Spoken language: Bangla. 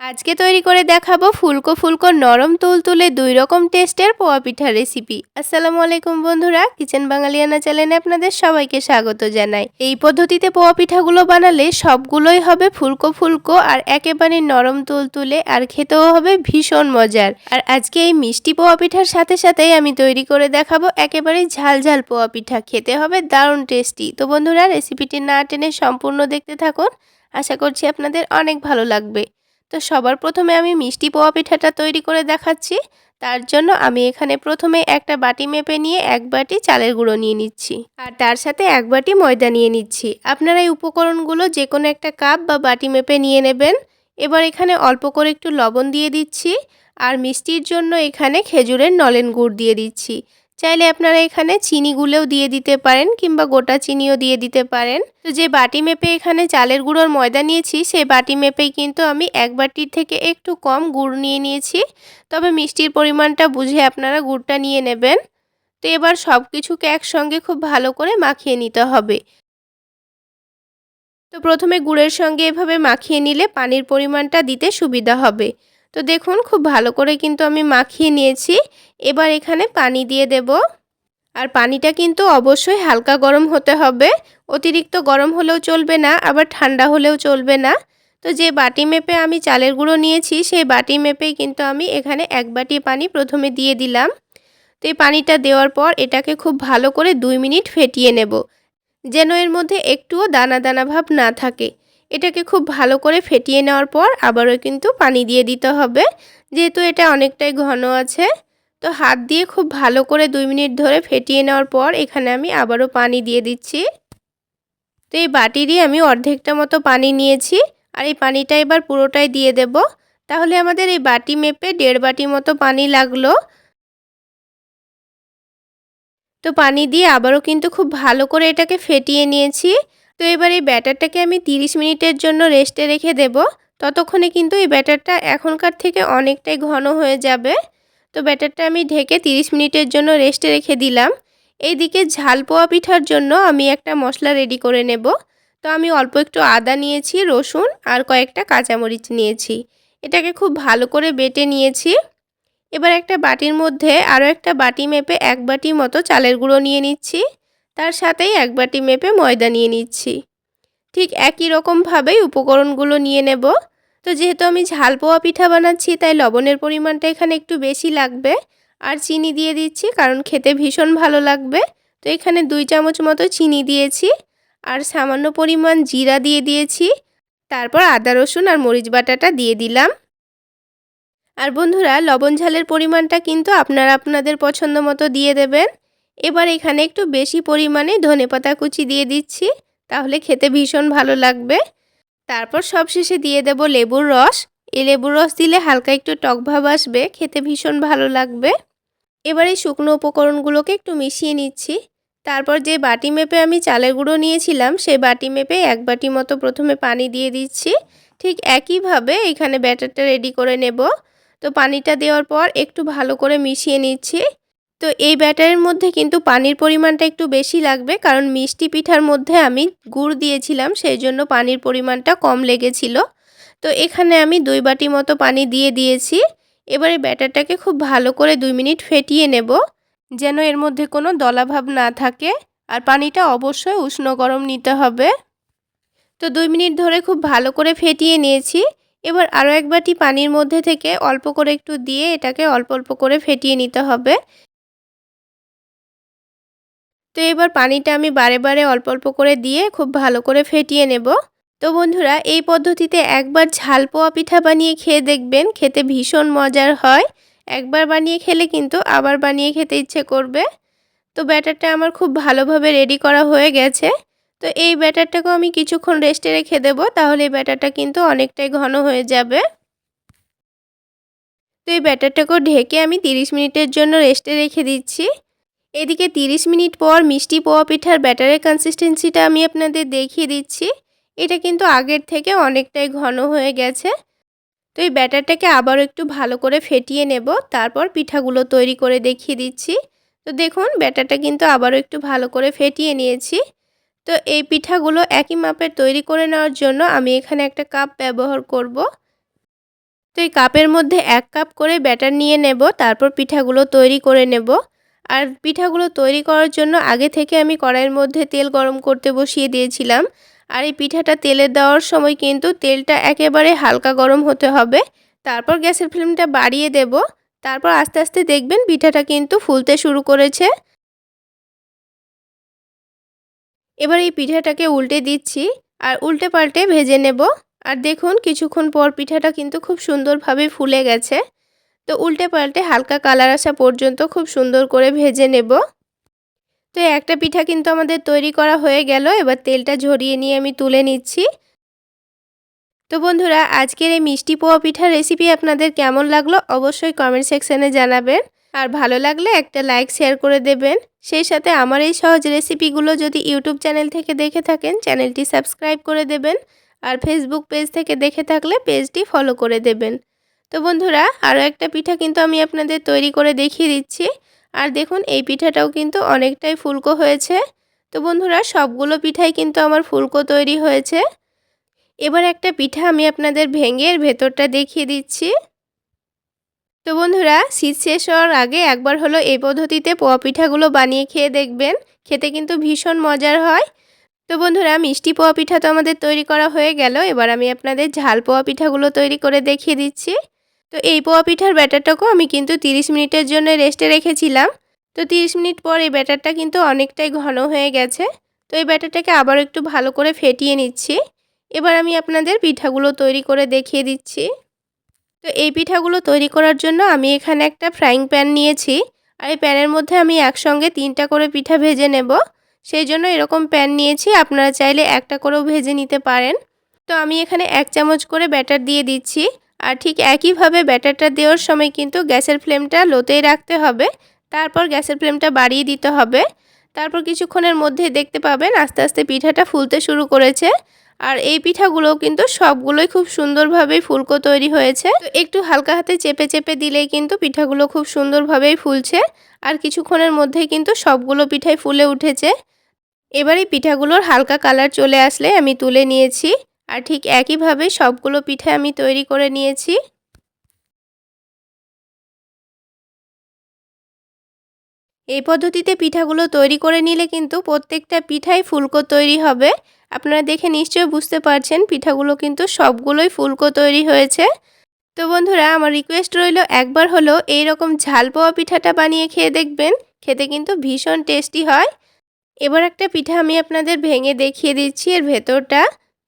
আজকে তৈরি করে দেখাবো ফুলকো ফুলকো নরম তুলতুলে দুই রকম টেস্টের পোয়া পিঠা রেসিপি আসসালামু আলাইকুম বন্ধুরা, কিচেন বাঙালিয়ানা চ্যানেলে আপনাদের সবাইকে স্বাগত জানাই। এই পদ্ধতিতে পোয়া পিঠাগুলো বানালে সবগুলোই হবে ফুলকো ফুলকো আর একেবারে নরম তুলতুলে আর খেতেও হবে ভীষণ মজার। আর আজকে এই মিষ্টি পোয়া পিঠার সাথে সাথেই আমি তৈরি করে দেখাবো একেবারে ঝাল ঝাল পোয়া পিঠা। খেতে হবে দারুণ টেস্টি তো বন্ধুরা রেসিপিটি না টেনে সম্পূর্ণ দেখতে থাকুন। আশা করছি আপনাদের অনেক ভালো লাগবে। তো সবার প্রথমে আমি মিষ্টি পোয়া পিঠাটা তৈরি করে দেখাচ্ছি। তার জন্য আমি এখানে প্রথমে একটা বাটি মেপে নিয়ে এক বাটি চালের গুঁড়ো নিয়ে নিচ্ছি। আর তার সাথে এক বাটি ময়দা নিয়ে নিচ্ছি। আপনারা এই উপকরণগুলো যে কোনো একটা কাপ বা বাটি মেপে নিয়ে নেবেন। এবার এখানে অল্প করে একটু লবণ দিয়ে দিচ্ছি। আর মিষ্টির জন্য এখানে খেজুরের নলেন গুড় দিয়ে দিচ্ছি। চাইলে আপনারা এখানে চিনি চিনিগুলোও দিয়ে দিতে পারেন কিংবা গোটা চিনিও দিয়ে দিতে পারেন। তো যে বাটি মেপে এখানে চালের গুঁড়োর ময়দা নিয়েছি, সেই বাটি মেপেই কিন্তু আমি এক বাটির থেকে একটু কম গুড় নিয়ে নিয়েছি। তবে মিষ্টির পরিমাণটা বুঝে আপনারা গুড়টা নিয়ে নেবেন। তো এবার সব কিছুকে একসঙ্গে খুব ভালো করে মাখিয়ে নিতে হবে। তো প্রথমে গুড়ের সঙ্গে এভাবে মাখিয়ে নিলে পানির পরিমাণটা দিতে সুবিধা হবে। তো দেখুন, খুব ভালো করে কিন্তু আমি মাখিয়ে নিয়েছি। এবার এখানে পানি দিয়ে দেব। আর পানিটা কিন্তু অবশ্যই হালকা গরম হতে হবে। অতিরিক্ত গরম হলেও চলবে না, আবার ঠান্ডা হলেও চলবে না। তো যে বাটি মেপে আমি চালের গুঁড়ো নিয়েছি, সেই বাটি মেপেই কিন্তু আমি এখানে এক বাটি পানি প্রথমে দিয়ে দিলাম। তো এই পানিটা দেওয়ার পর এটাকে খুব ভালো করে দুই মিনিট ফেটিয়ে নেব। যেন এর মধ্যে একটুও দানা দানা ভাব না থাকে। এটাকে খুব ভালো করে ফেটিয়ে নেওয়ার পর আবারও কিন্তু পানি দিয়ে দিতে হবে। যেহেতু এটা অনেকটাই ঘন আছে, তো হাত দিয়ে খুব ভালো করে দুই মিনিট ধরে ফেটিয়ে নেওয়ার পর এখানে আমি আবারও পানি দিয়ে দিচ্ছি। তো এই বাটিরই আমি অর্ধেকটা মতো পানি নিয়েছি আর এই পানিটা এবার পুরোটাই দিয়ে দেব। তাহলে আমাদের এই বাটি মেপে দেড় বাটি মতো পানি লাগল। তো পানি দিয়ে আবারও কিন্তু খুব ভালো করে এটাকে ফেটিয়ে নিয়েছি। তো এবার এই ব্যাটারটাকে আমি 30 মিনিটের জন্য রেস্টে রেখে দেব। ততক্ষণে কিন্তু এই ব্যাটারটা এখনকার থেকে অনেকটাই ঘন হয়ে যাবে। তো ব্যাটারটা আমি ঢেকে 30 মিনিটের জন্য রেস্টে রেখে দিলাম। এইদিকে ঝাল পোয়া পিঠার জন্য আমি একটা মশলা রেডি করে নেব। তো আমি অল্প একটু আদা নিয়েছি, রসুন আর কয়েকটা কাঁচামরিচ নিয়েছি। এটাকে খুব ভালো করে বেটে নিয়েছি। এবার একটা বাটির মধ্যে আরও একটা বাটি মেপে এক বাটি মতো চালের গুঁড়ো নিয়ে নিচ্ছি। তার সাথেই এক বাটি মেপে ময়দা নিয়ে নিচ্ছি। ঠিক একই রকমভাবেই উপকরণগুলো নিয়ে নেব। তো যেহেতু আমি ঝাল পোয়া পিঠা বানাচ্ছি, তাই লবণের পরিমাণটা এখানে একটু বেশি লাগবে। আর চিনি দিয়ে দিচ্ছি, কারণ খেতে ভীষণ ভালো লাগবে। তো এখানে দুই চামচ মতো চিনি দিয়েছি। আর সামান্য পরিমাণ জিরা দিয়ে দিয়েছি। তারপর আদা, রসুন আর মরিচ বাটাটা দিয়ে দিলাম। আর বন্ধুরা, লবণ ঝালের পরিমাণটা কিন্তু আপনারা আপনাদের পছন্দ মতো দিয়ে দেবেন। এবার এখানে একটু বেশি পরিমাণে ধনে পাতা কুচি দিয়ে দিচ্ছি, তাহলে খেতে ভীষণ ভালো লাগবে। তারপর সবশেষে দিয়ে দেব লেবুর রস। এই লেবুর রস দিলে হালকা একটু টক ভাব আসবে, খেতে ভীষণ ভালো লাগবে। এবার এই শুকনো উপকরণগুলোকে একটু মিশিয়ে নিচ্ছি। তারপর যে বাটি মেপে আমি চালের গুঁড়ো নিয়েছিলাম, সেই বাটি মেপে এক বাটি মতো প্রথমে পানি দিয়ে দিচ্ছি। ঠিক একইভাবে এখানে ব্যাটারটা রেডি করে নেব। তো পানিটা দেওয়ার পর একটু ভালো করে মিশিয়ে নিচ্ছি। তো এই ব্যাটারের মধ্যে কিন্তু পানির পরিমাণটা একটু বেশি লাগবে, কারণ মিষ্টি পিঠার মধ্যে আমি গুড় দিয়েছিলাম, সেই জন্য পানির পরিমাণটা কম লেগেছিল। তো এখানে আমি দুই বাটি মতো পানি দিয়ে দিয়েছি। এবারে ব্যাটারটাকে খুব ভালো করে দুই মিনিট ফেটিয়ে নেব, যেন এর মধ্যে কোনো দলাভাব না থাকে, আর পানিটা অবশ্যই উষ্ণ গরম নিতে হবে। তো দুই মিনিট ধরে খুব ভালো করে ফেটিয়ে নিয়েছি। এবার আরও এক বাটি পানির মধ্যে থেকে অল্প করে একটু দিয়ে এটাকে অল্প অল্প করে ফেটিয়ে নিতে হবে। তো এবার পানিটা আমি বারে বারে অল্প অল্প করে দিয়ে খুব ভালো করে ফেটিয়ে নেব। তো বন্ধুরা, এই পদ্ধতিতে একবার ঝাল পোয়া পিঠা বানিয়ে খেয়ে দেখবেন, খেতে ভীষণ মজার হয়। একবার বানিয়ে খেলে কিন্তু আবার বানিয়ে খেতে ইচ্ছে করবে। তো ব্যাটারটা আমার খুব ভালোভাবে রেডি করা হয়ে গেছে। তো এই ব্যাটারটাকেও আমি কিছুক্ষণ রেস্টে রেখে দেবো, তাহলে এই ব্যাটারটা কিন্তু অনেকটাই ঘন হয়ে যাবে। তো এই ব্যাটারটাকেও ঢেকে আমি 30 মিনিটের জন্য রেস্টে রেখে দিচ্ছি। এদিকে 30 মিনিট পর মিষ্টি পোয়া পিঠার ব্যাটারের কনসিস্টেন্সিটা আমি আপনাদের দেখিয়ে দিচ্ছি। এটা কিন্তু আগের থেকে অনেকটাই ঘন হয়ে গেছে। তো এই ব্যাটারটাকে আবারও একটু ভালো করে ফেটিয়ে নেব। তারপর পিঠাগুলো তৈরি করে দেখিয়ে দিচ্ছি। তো দেখুন, ব্যাটারটা কিন্তু আবারও একটু ভালো করে ফেটিয়ে নিয়েছি। তো এই পিঠাগুলো একই মাপের তৈরি করে নেওয়ার জন্য আমি এখানে একটা কাপ ব্যবহার করব। তো এই কাপের মধ্যে এক কাপ করে ব্যাটার নিয়ে নেব। তারপর পিঠাগুলো তৈরি করে নেব। আর পিঠাগুলো তৈরি করার জন্য আগে থেকে আমি কড়াইয়ের মধ্যে তেল গরম করতে বসিয়ে দিয়েছিলাম। আর এই পিঠাটা তেলে দেওয়ার সময় কিন্তু তেলটা একেবারে হালকা গরম হতে হবে। তারপর গ্যাসের ফ্লেমটা বাড়িয়ে দেব। তারপর আস্তে আস্তে দেখবেন পিঠাটা কিন্তু ফুলতে শুরু করেছে। এবার এই পিঠাটাকে উল্টে দিচ্ছি আর উল্টে পাল্টে ভেজে নেব। আর দেখুন, কিছুক্ষণ পর পিঠাটা কিন্তু খুব সুন্দরভাবে ফুলে গেছে। তো উল্টে পাল্টে হালকা কালার আসা পর্যন্ত খুব সুন্দর করে ভেজে নেব। তো একটা পিঠা কিন্তু আমাদের তৈরি করা হয়ে গেল, এবার তেলটা ঝরিয়ে নিয়ে আমি তুলে নিচ্ছি। তো বন্ধুরা, আজকের এই মিষ্টি পোয়া পিঠার রেসিপি আপনাদের কেমন লাগল অবশ্যই কমেন্ট সেকশানে জানাবেন। আর ভালো লাগলে একটা লাইক শেয়ার করে দেবেন। সেই সাথে আমার এই সহজ রেসিপিগুলো যদি ইউটিউব চ্যানেল থেকে দেখে থাকেন চ্যানেলটি সাবস্ক্রাইব করে দেবেন। আর ফেসবুক পেজ থেকে দেখে থাকলে পেজটি ফলো করে দেবেন। তো বন্ধুরা আরও একটা পিঠা কিন্তু আমি আপনাদের তৈরি করে দেখিয়ে দিচ্ছি। আর দেখুন, এই পিঠাটাও কিন্তু অনেকটাই ফুলকো হয়েছে। তো বন্ধুরা, সবগুলো পিঠাই কিন্তু আমার ফুলকো তৈরি হয়েছে। এবার একটা পিঠা আমি আপনাদের ভেঙে এর ভেতরটা দেখিয়ে দিচ্ছি। তো বন্ধুরা, শীত শেষ হওয়ার আগে একবার হলো এই পদ্ধতিতে পোয়া পিঠাগুলো বানিয়ে খেয়ে দেখবেন। খেতে কিন্তু ভীষণ মজার হয়। তো বন্ধুরা, মিষ্টি পোয়া পিঠা তো আমাদের তৈরি করা হয়ে গেল। এবার আমি আপনাদের ঝাল পোয়া পিঠাগুলো তৈরি করে দেখিয়ে দিচ্ছি। তো এই পোয়া পিঠার ব্যাটারটাকেও আমি কিন্তু 30 মিনিটের জন্য রেস্টে রেখেছিলাম। তো 30 মিনিট পর এই ব্যাটারটা কিন্তু অনেকটাই ঘন হয়ে গেছে। তো এই ব্যাটারটাকে আবার একটু ভালো করে ফেটিয়ে নিচ্ছি। এবার আমি আপনাদের পিঠাগুলো তৈরি করে দেখিয়ে দিচ্ছি। তো এই পিঠাগুলো তৈরি করার জন্য আমি এখানে একটা ফ্রাইং প্যান নিয়েছি। আর এই প্যানের মধ্যে আমি একসঙ্গে তিনটা করে পিঠা ভেজে নেব। সেই জন্য এরকম প্যান নিয়েছি, আপনারা চাইলে একটা করেও ভেজে নিতে পারেন। তো আমি এখানে এক চামচ করে ব্যাটার দিয়ে দিচ্ছি। আর ঠিক একইভাবে ব্যাটারটা দেওয়ার সময় কিন্তু গ্যাসের ফ্লেমটা লোতেই রাখতে হবে। তারপর গ্যাসের ফ্লেমটা বাড়িয়ে দিতে হবে। তারপর কিছুক্ষণের মধ্যে দেখতে পাবেন আস্তে আস্তে পিঠাটা ফুলতে শুরু করেছে। আর এই পিঠাগুলো কিন্তু সবগুলোই খুব সুন্দরভাবেই ফুলকো তৈরি হয়েছে। একটু হালকা হাতে চেপে চেপে দিলেই কিন্তু পিঠাগুলো খুব সুন্দরভাবেই ফুলছে। আর কিছুক্ষণের মধ্যেই কিন্তু সবগুলো পিঠাই ফুলে উঠেছে। এবারে পিঠাগুলোর হালকা কালার চলে আসলে আমি তুলে নিয়েছি। আর ঠিক একইভাবে সবগুলো পিঠা আমি তৈরি করে নিয়েছি। এই পদ্ধতিতে পিঠাগুলো তৈরি করে নিলে কিন্তু প্রত্যেকটা পিঠাই ফুলকো তৈরি হবে। আপনারা দেখে নিশ্চয়ই বুঝতে পারছেন পিঠাগুলো কিন্তু সবগুলোই ফুলকো তৈরি হয়েছে। তো বন্ধুরা, আমার রিকোয়েস্ট রইল একবার হলো এই রকম ঝাল পাওয়া পিঠাটা বানিয়ে খেয়ে দেখবেন। খেতে কিন্তু ভীষণ টেস্টি হয়। এবার একটা পিঠা আমি আপনাদের ভেঙে দেখিয়ে দিচ্ছি এর ভেতরটা।